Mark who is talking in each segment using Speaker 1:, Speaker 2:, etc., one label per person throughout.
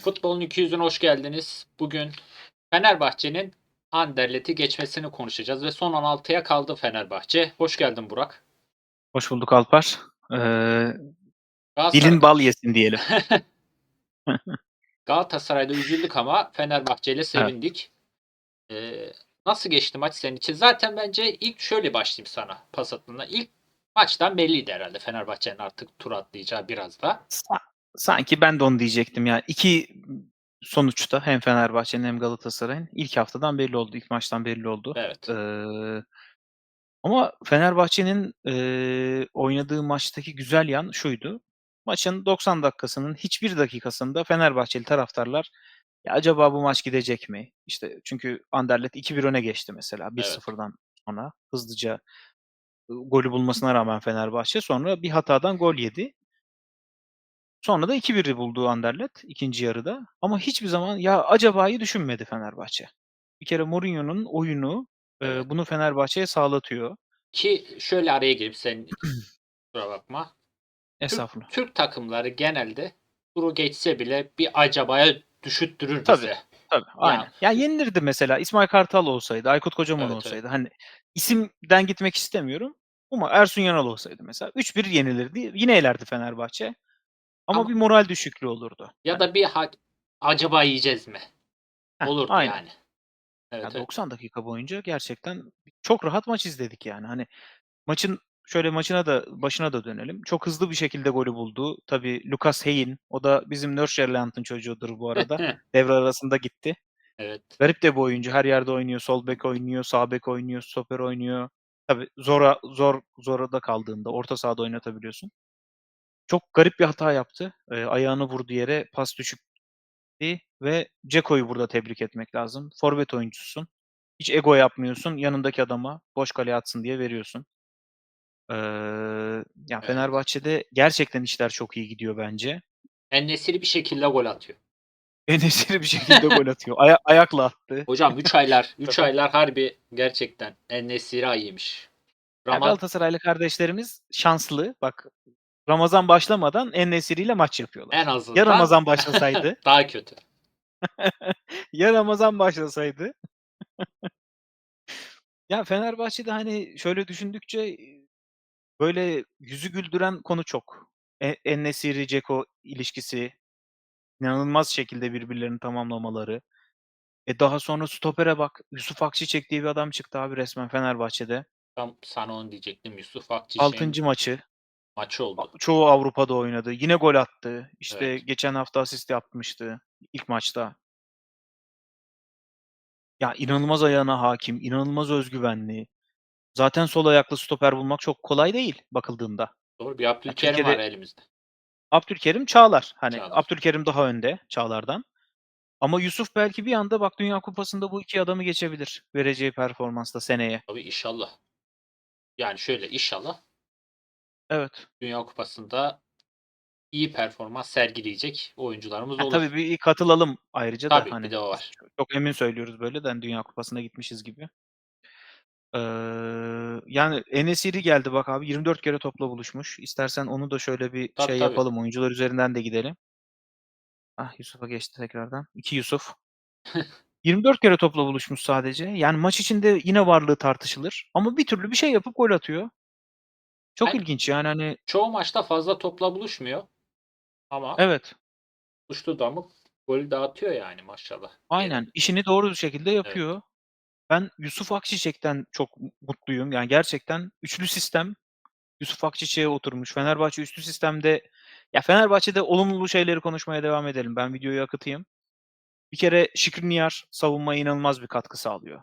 Speaker 1: Futbolun 200'üne hoş geldiniz. Bugün Fenerbahçe'nin Anderlet'i geçmesini konuşacağız ve son 16'ya kaldı Fenerbahçe. Hoş geldin Burak.
Speaker 2: Hoş bulduk Alpar. Ee, dilin bal yesin diyelim.
Speaker 1: Galatasaray'da üzüldük ama Fenerbahçe ile sevindik. Ee, nasıl geçti maç senin için? Zaten bence ilk şöyle başlayayım sana pas atımına. İlk maçtan belliydi herhalde Fenerbahçe'nin artık tur atlayacağı biraz da.
Speaker 2: Sa- Sanki ben de onu diyecektim ya. İki sonuçta hem Fenerbahçe'nin hem Galatasaray'ın ilk haftadan belli oldu. ilk maçtan belli oldu.
Speaker 1: Evet.
Speaker 2: Ee, ama Fenerbahçe'nin eee, oynadığı maçtaki güzel yan şuydu. Maçın 90 dakikasının hiçbir dakikasında Fenerbahçeli taraftarlar ya acaba bu maç gidecek mi? İşte çünkü Anderlet 2-1 öne geçti mesela 1-0'dan sonra hızlıca ııı, golü bulmasına rağmen Fenerbahçe sonra bir hatadan gol yedi. Sonra da 2-1'i buldu Anderlet ikinci yarıda. Ama hiçbir zaman ya acaba'yı düşünmedi Fenerbahçe. Bir kere Mourinho'nun oyunu
Speaker 1: Evet.
Speaker 2: bunu Fenerbahçe'ye sağlatıyor.
Speaker 1: Ki şöyle araya girip senin kusura bakma. Türk,
Speaker 2: Estağfurullah.
Speaker 1: Türk takımları genelde turu geçse bile bir acabaya düşüttürür
Speaker 2: Tabii.
Speaker 1: bize.
Speaker 2: Tabii, aynen. Ya yenilirdi mesela İsmail Kartal olsaydı, Aykut Kocaman
Speaker 1: Evet, evet.
Speaker 2: olsaydı. Hani isimden gitmek istemiyorum ama Ersun Yanal olsaydı mesela 3-1 yenilirdi. Yine elerdi Fenerbahçe. Ama,
Speaker 1: Ama-
Speaker 2: bir moral düşüklüğü olurdu.
Speaker 1: Ya da bir ha- acaba yiyeceğiz mi?
Speaker 2: heh,
Speaker 1: Olurdu
Speaker 2: aynen.
Speaker 1: yani. Evet,
Speaker 2: Ya
Speaker 1: evet.
Speaker 2: 90 dakika boyunca gerçekten çok rahat maç izledik yani. Hani maçın şöyle maçına da başına da dönelim. Çok hızlı bir şekilde golü buldu. Tabii Lucas Hey'in o da bizim Nordsjælland'ın çocuğudur bu arada. Devre arasında gitti.
Speaker 1: evet.
Speaker 2: Garip de bir oyuncu. Her yerde oynuyor. Sol bek oynuyor, sağ bek oynuyor, stoper oynuyor. Tabii zora zor zorada kaldığında orta sahada oynatabiliyorsun. Çok garip bir hata yaptı. Eee, ayağını vurdu yere, pas düşüktü ve Dzeko'yu burada tebrik etmek lazım. Forvet oyuncususun. Hiç ego yapmıyorsun. Yanındaki adama boş kaleye atsın diye veriyorsun. Eee, ya
Speaker 1: Evet.
Speaker 2: Fenerbahçe'de gerçekten işler çok iyi gidiyor bence.
Speaker 1: En-Nesyri bir şekilde gol atıyor.
Speaker 2: En-Nesyri bir şekilde gol atıyor. Aya ayakla attı.
Speaker 1: Hocam 3 aylar 3
Speaker 2: Tabii.
Speaker 1: aylar harbi gerçekten En-Nesyri ayıymış.
Speaker 2: Ya
Speaker 1: Rama-
Speaker 2: Galatasaraylı kardeşlerimiz şanslı. Bak Ramazan başlamadan En-Nesyri ile maç yapıyorlar.
Speaker 1: en azından
Speaker 2: Ya Ramazan başlasaydı,
Speaker 1: daha kötü.
Speaker 2: ya Ramazan başlasaydı. Ya Fenerbahçe'de hani şöyle düşündükçe böyle yüzü güldüren konu çok. En-Nesyri, Dzeko ilişkisi inanılmaz şekilde birbirlerini tamamlamaları. E daha sonra stopere bak. Yusuf Akçiçek diye bir adam çıktı abi resmen Fenerbahçe'de.
Speaker 1: Tam sana onu diyecektim. Yusuf Akçiçek'in
Speaker 2: 6. maçı.
Speaker 1: Maçı oldu.
Speaker 2: Çoğu Avrupa'da oynadı. Yine gol attı. İşte
Speaker 1: Evet.
Speaker 2: geçen hafta asist yapmıştı ilk maçta. Ya inanılmaz ayağına hakim, inanılmaz özgüvenli. Zaten sol ayaklı stoper bulmak çok kolay değil bakıldığında.
Speaker 1: Doğru bir Abdülkerim
Speaker 2: Türkiye'de-
Speaker 1: var elimizde.
Speaker 2: Abdülkerim, Çağlar. Hani
Speaker 1: Çağlar.
Speaker 2: Abdülkerim daha önde Çağlar'dan. Ama Yusuf belki bir anda bak Dünya Kupası'nda bu iki adamı geçebilir vereceği performansla seneye.
Speaker 1: Tabii inşallah. Yani şöyle inşallah
Speaker 2: Evet.
Speaker 1: Dünya Kupası'nda iyi performans sergileyecek oyuncularımız
Speaker 2: Ha,
Speaker 1: olur.
Speaker 2: tabii bir katılalım ayrıca da
Speaker 1: Tabii,
Speaker 2: hani
Speaker 1: bir de o var.
Speaker 2: çok- emin söylüyoruz böyle de hani Dünya Kupası'na gitmişiz gibi. Eee, yani En-Nesyri geldi bak abi 24 kere topla buluşmuş. İstersen onu da şöyle bir
Speaker 1: Tabii,
Speaker 2: şey
Speaker 1: tabii.
Speaker 2: yapalım. Oyuncular üzerinden de gidelim. Ah Yusuf'a geçti tekrardan. 2 Yusuf. 24 kere topla buluşmuş sadece. Yani maç içinde yine varlığı tartışılır ama bir türlü bir şey yapıp gol atıyor. Çok
Speaker 1: Ben-
Speaker 2: ilginç yani hani
Speaker 1: Çoğu maçta fazla topla buluşmuyor. Ama
Speaker 2: evet.
Speaker 1: buluştuğu da mı golü dağıtıyor yani maşallah.
Speaker 2: Aynen. işini doğru bir şekilde yapıyor. Ben Yusuf Akçiçek'ten çok mu mutluyum. Yani gerçekten üçlü sistem Yusuf Akçiçek'e oturmuş. Fenerbahçe üçlü sistemde ya Fenerbahçe'de olumlu şeyleri konuşmaya devam edelim. Ben videoyu akıtayım. Bir kere Skriniar savunmaya inanılmaz bir katkı sağlıyor.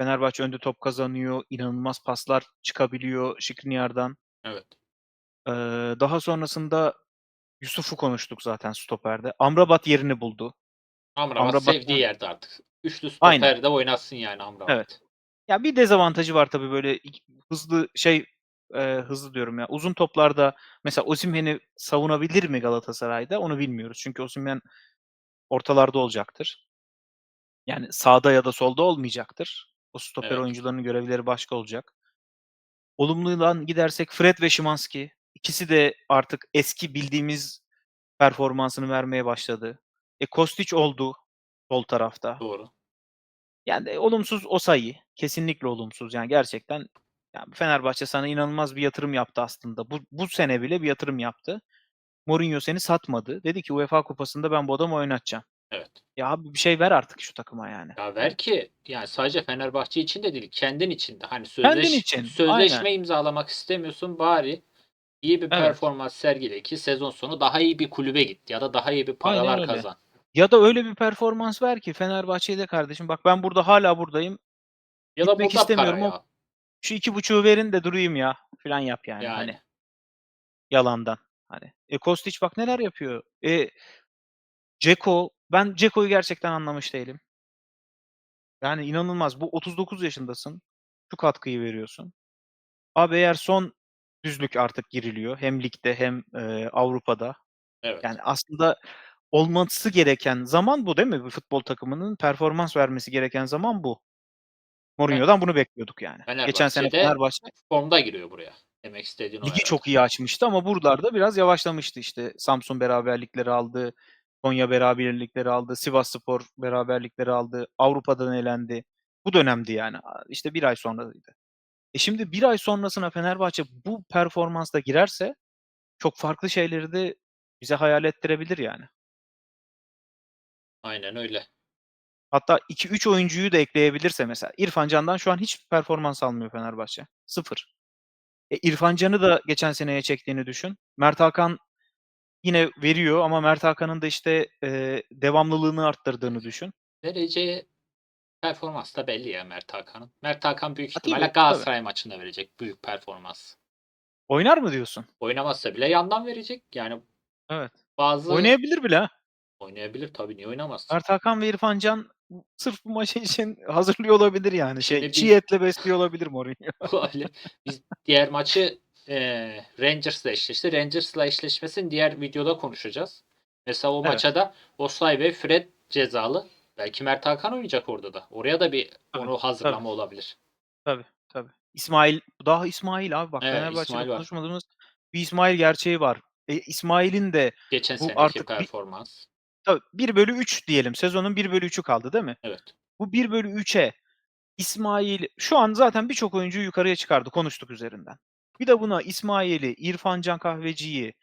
Speaker 2: Fenerbahçe önde top kazanıyor. inanılmaz paslar çıkabiliyor Skriniar'dan.
Speaker 1: Evet.
Speaker 2: Eee, daha sonrasında Yusuf'u konuştuk zaten stoperde. Amrabat yerini buldu.
Speaker 1: Amrabat
Speaker 2: Amrabat'tan
Speaker 1: sevdiği yerde artık. Üçlü
Speaker 2: Aynen.
Speaker 1: stoperde oynasın yani Amrabat.
Speaker 2: Evet. Ya bir dezavantajı var tabii böyle hızlı şey, eee, hızlı diyorum ya, uzun toplarda mesela Osimhen'i savunabilir mi Galatasaray'da onu bilmiyoruz. Çünkü Osimhen ortalarda olacaktır. Yani sağda ya da solda olmayacaktır. O stoper
Speaker 1: Evet.
Speaker 2: oyuncularının görevleri başka olacak. Olumludan gidersek Fred ve Szymański ikisi de artık eski bildiğimiz performansını vermeye başladı. E, Kostić oldu sol tarafta.
Speaker 1: Doğru.
Speaker 2: Yani olumsuz Osayi. Kesinlikle olumsuz. Yani gerçekten yani Fenerbahçe sana inanılmaz bir yatırım yaptı aslında. Bu bu sene bile bir yatırım yaptı. Mourinho seni satmadı. Dedi ki UEFA Kupası'nda ben bu adamı oynatacağım.
Speaker 1: Evet.
Speaker 2: Ya abi bir şey ver artık şu takıma yani.
Speaker 1: Ya ver ki yani sadece Fenerbahçe için de değil, kendin için de. Hani
Speaker 2: Kendin
Speaker 1: sözleş,
Speaker 2: için,
Speaker 1: sözleşme
Speaker 2: aynen.
Speaker 1: imzalamak istemiyorsun bari iyi bir
Speaker 2: Evet.
Speaker 1: performans sergile ki sezon sonu daha iyi bir kulübe git ya da daha iyi bir
Speaker 2: Aynen
Speaker 1: paralar
Speaker 2: öyle.
Speaker 1: kazan.
Speaker 2: Ya da öyle bir performans ver ki Fenerbahçe'ye de kardeşim bak ben burada hala buradayım.
Speaker 1: Ya da
Speaker 2: Gitmek
Speaker 1: burada para
Speaker 2: istemiyorum
Speaker 1: ya.
Speaker 2: şu iki buçuğu verin de durayım ya falan yap yani,
Speaker 1: Yani.
Speaker 2: hani. Yalandan hani. E Kostić bak neler yapıyor. E Dzeko ben Dzeko'yu gerçekten anlamış değilim. Yani inanılmaz. Bu 39 yaşındasın. Şu katkıyı veriyorsun. Abi eğer son düzlük artık giriliyor hem ligde hem, eee, Avrupa'da.
Speaker 1: Evet.
Speaker 2: Yani aslında olması gereken zaman bu değil mi? Bir futbol takımının performans vermesi gereken zaman bu. Mourinho'dan bunu bekliyorduk yani. Geçen sene Fenerbahçe
Speaker 1: formda giriyor buraya. Demek istediğin o
Speaker 2: ligi çok iyi açmıştı ama buralarda biraz yavaşlamıştı işte. Samsun beraberlikleri aldı, Konya beraberlikleri aldı, Sivasspor beraberlikleri aldı, Avrupa'dan elendi. Bu dönemdi yani. İşte 1 ay sonraydı. E şimdi 1 ay sonrasına Fenerbahçe bu performansla girerse çok farklı şeyleri de bize hayal ettirebilir yani.
Speaker 1: Aynen öyle.
Speaker 2: Hatta 2-3 oyuncuyu da ekleyebilirse mesela İrfan Can'dan şu an hiç performans almıyor Fenerbahçe. 0. E, İrfan Can'ı da geçen seneye çektiğini düşün. Mert Hakan yine veriyor ama Mert Hakan'ın da işte, eee, devamlılığını arttırdığını düşün.
Speaker 1: Vereceği performans da belli ya Mert Hakan'ın. Mert Hakan büyük
Speaker 2: Ha,
Speaker 1: ihtimalle
Speaker 2: tabii, tabii.
Speaker 1: Galatasaray maçında verecek büyük performans.
Speaker 2: Oynar mı diyorsun?
Speaker 1: Oynamazsa bile yandan verecek. Yani
Speaker 2: Evet.
Speaker 1: bazı
Speaker 2: Oynayabilir bile ha.
Speaker 1: Oynayabilir tabii niye oynamazsın?
Speaker 2: Mert Hakan ve İrfan Can sırf bu maç için hazırlıyor olabilir yani. Şey,
Speaker 1: Şimdi
Speaker 2: çiğ
Speaker 1: biz
Speaker 2: etle besliyor olabilir Mourinho.
Speaker 1: Öyle. Biz diğer maçı eee Rangers'la eşleşti. Rangers'la eşleşmesini diğer videoda konuşacağız. Mesela o
Speaker 2: Evet.
Speaker 1: maça da Oslay ve Fred cezalı. Belki Mert Hakan oynayacak orada da. Oraya da bir
Speaker 2: Tabii,
Speaker 1: onu hazırlama olabilir.
Speaker 2: Tabii, tabii. İsmail, daha İsmail abi bak
Speaker 1: Evet,
Speaker 2: Fenerbahçe'de konuşmadığımız bir İsmail gerçeği var. E, İsmail'in de
Speaker 1: Geçen
Speaker 2: bu artık bir
Speaker 1: performans.
Speaker 2: tabii 1/3 diyelim. Sezonun 1/3'ü kaldı değil mi?
Speaker 1: Evet.
Speaker 2: Bu 1/3'e İsmail şu an zaten birçok oyuncuyu yukarıya çıkardı. Konuştuk üzerinden. Bir de buna İsmail'i, İrfan Can Kahveci'yi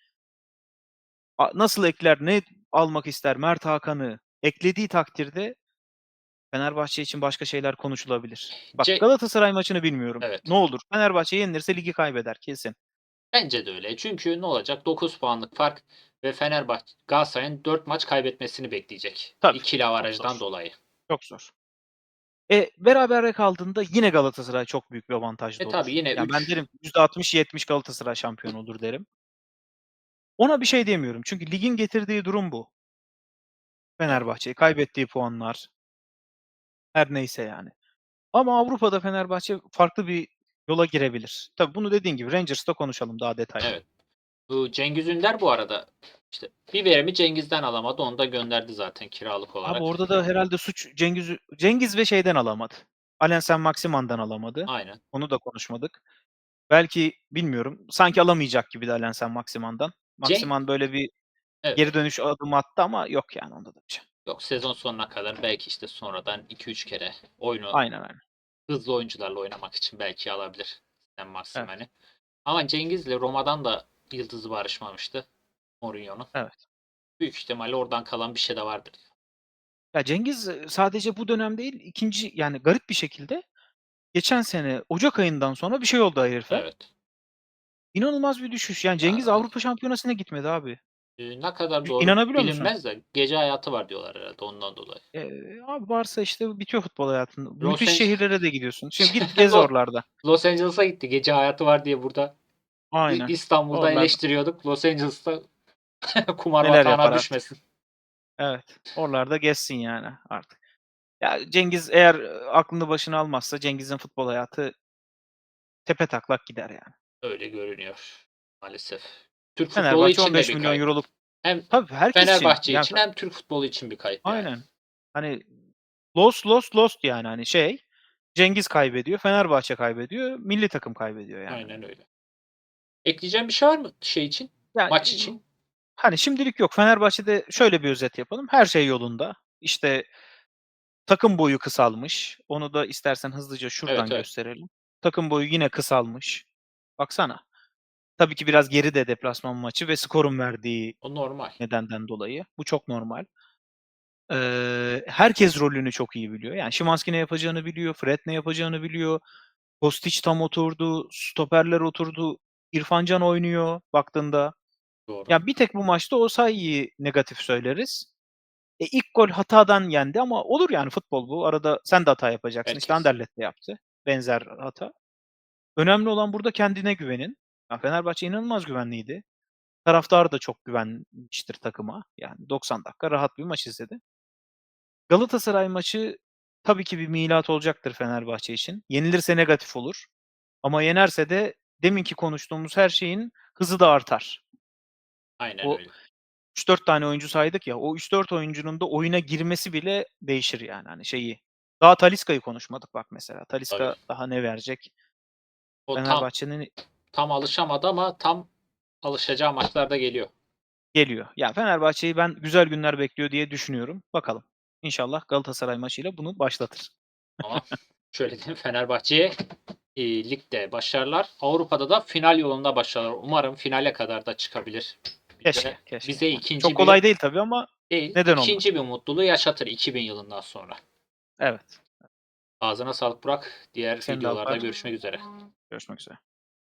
Speaker 2: nasıl ekler, ne almak ister, Mert Hakan'ı eklediği takdirde Fenerbahçe için başka şeyler konuşulabilir. Bak
Speaker 1: Ce
Speaker 2: Galatasaray maçını bilmiyorum.
Speaker 1: Evet.
Speaker 2: Ne olur? Fenerbahçe yenilirse ligi kaybeder kesin.
Speaker 1: Bence de öyle. Çünkü ne olacak? 9 puanlık fark ve Fenerbahçe Galatasaray'ın 4 maç kaybetmesini bekleyecek.
Speaker 2: Tabii.
Speaker 1: İkili avarajdan dolayı.
Speaker 2: Çok zor. E, berabere kaldığında yine Galatasaray çok büyük bir avantajda
Speaker 1: E
Speaker 2: olur.
Speaker 1: tabii yine
Speaker 2: Yani ben
Speaker 1: 3
Speaker 2: derim %60-70 Galatasaray şampiyon olur derim. Ona bir şey diyemiyorum. Çünkü ligin getirdiği durum bu. Fenerbahçe kaybettiği puanlar. Her neyse yani. Ama Avrupa'da Fenerbahçe farklı bir yola girebilir. Tabii bunu dediğin gibi Rangers'ta konuşalım daha detaylı.
Speaker 1: Evet. Bu Cengiz Ünder bu arada işte bir verimi Cengiz'den alamadı. Onu da gönderdi zaten kiralık olarak.
Speaker 2: Abi orada da herhalde suç Cengiz Cengiz ve şeyden alamadı. Alensen Maximan'dan alamadı.
Speaker 1: Aynen.
Speaker 2: Onu da konuşmadık. Belki bilmiyorum. Sanki alamayacak gibi de Alensen Maximan'dan.
Speaker 1: Cenk
Speaker 2: Maximan böyle bir
Speaker 1: Evet.
Speaker 2: geri dönüş adımı attı ama yok yani onda da bir şey.
Speaker 1: Yok sezon sonuna kadar belki işte sonradan 2-3 kere oyunu
Speaker 2: Aynen aynen.
Speaker 1: hızlı oyuncularla oynamak için belki alabilir Sen
Speaker 2: Evet.
Speaker 1: Maximen'i. Ama Cengiz'le Roma'dan da yıldızı barışmamıştı Mourinho'nun.
Speaker 2: Evet.
Speaker 1: Büyük ihtimalle oradan kalan bir şey de vardır.
Speaker 2: Ya Cengiz e, sadece bu dönem değil, ikinci yani garip bir şekilde geçen sene ocak ayından sonra bir şey oldu herife.
Speaker 1: Evet.
Speaker 2: İnanılmaz bir düşüş. Yani Cengiz
Speaker 1: Ya
Speaker 2: Avrupa Şampiyonası'na gitmedi abi.
Speaker 1: e, ne kadar doğru
Speaker 2: inanabiliyor musun?
Speaker 1: bilinmez de gece hayatı var diyorlar herhalde ondan dolayı.
Speaker 2: Eee, abi varsa işte bitiyor futbol hayatında.
Speaker 1: Los
Speaker 2: Müthiş
Speaker 1: Ange
Speaker 2: şehirlere de gidiyorsun. Şimdi git gez oralarda.
Speaker 1: Los Angeles'a gitti. Gece hayatı var diye burada İ
Speaker 2: Aynen.
Speaker 1: İstanbul'da
Speaker 2: Oralarda
Speaker 1: eleştiriyorduk. Los Angeles'ta kumar
Speaker 2: neler
Speaker 1: batağına
Speaker 2: yapar artık.
Speaker 1: düşmesin.
Speaker 2: Evet. Oralarda gezsin yani artık. Ya Cengiz eğer, eee, aklını başına almazsa Cengiz'in futbol hayatı tepetaklak gider yani.
Speaker 1: Öyle görünüyor maalesef. Türk futbolu
Speaker 2: Fenerbahçe
Speaker 1: için de
Speaker 2: 15
Speaker 1: bir
Speaker 2: milyon
Speaker 1: kayıp.
Speaker 2: euroluk
Speaker 1: Hem
Speaker 2: Tabii herkes için.
Speaker 1: Fenerbahçe
Speaker 2: Yani
Speaker 1: için hem Türk futbolu için bir kayıp yani.
Speaker 2: Aynen. Hani lost, lost, lost yani hani şey Cengiz kaybediyor, Fenerbahçe kaybediyor, milli takım kaybediyor yani.
Speaker 1: Aynen öyle. Ekleyeceğin bir şey var mı şey için?
Speaker 2: Ya
Speaker 1: Maç için?
Speaker 2: Hani şimdilik yok. Fenerbahçe'de şöyle bir özet yapalım. Her şey yolunda. İşte takım boyu kısalmış. Onu da istersen hızlıca şuradan
Speaker 1: Evet, evet.
Speaker 2: gösterelim. Takım boyu yine kısalmış. Baksana. Tabii ki biraz geri de deplasman maçı ve skorun verdiği
Speaker 1: O normal.
Speaker 2: nedenden dolayı. Bu çok normal. Eee, herkes rolünü çok iyi biliyor. Yani Szymański ne yapacağını biliyor, Fred ne yapacağını biliyor. Kostić tam oturdu, stoperler oturdu. İrfan Can oynuyor baktığında.
Speaker 1: Doğru.
Speaker 2: Ya bir tek bu maçta Osayi'yi negatif söyleriz. E, ilk gol hatadan yendi ama olur yani futbol bu. Arada sen de hata yapacaksın. İşte
Speaker 1: Herkes.
Speaker 2: Anderlecht de yaptı. Benzer hata. Önemli olan burada kendine güvenin. Ya Fenerbahçe inanılmaz güvenliydi. Taraftar da çok güvenmiştir takıma. Yani 90 dakika rahat bir maç izledi. Galatasaray maçı tabii ki bir milat olacaktır Fenerbahçe için. Yenilirse negatif olur. Ama yenerse de deminki konuştuğumuz her şeyin hızı da artar.
Speaker 1: Aynen
Speaker 2: O
Speaker 1: öyle.
Speaker 2: 3-4 tane oyuncu saydık ya. O 3-4 oyuncunun da oyuna girmesi bile değişir yani hani şeyi. Daha Talisca'yı konuşmadık bak mesela. Talisca
Speaker 1: Tabii.
Speaker 2: daha ne verecek?
Speaker 1: O tam,
Speaker 2: Fenerbahçe'nin
Speaker 1: tam alışamadı ama tam alışacağı maçlarda geliyor.
Speaker 2: geliyor. Ya Fenerbahçe'yi ben güzel günler bekliyor diye düşünüyorum. Bakalım. İnşallah Galatasaray maçıyla bunu başlatır.
Speaker 1: Ama şöyle diyeyim Fenerbahçe'ye e, ligde başarılar. Avrupa'da da final yolunda başarılar. Umarım finale kadar da çıkabilir. Bize,
Speaker 2: Keşke, keşke.
Speaker 1: bize ikinci
Speaker 2: Çok
Speaker 1: bir
Speaker 2: kolay değil tabii ama
Speaker 1: değil.
Speaker 2: neden
Speaker 1: ikinci bir mutluluğu yaşatır 2000 yılından sonra.
Speaker 2: evet.
Speaker 1: Ağzına sağlık Burak. Diğer
Speaker 2: Senin de
Speaker 1: videolarda görüşmek üzere.
Speaker 2: Görüşmek üzere.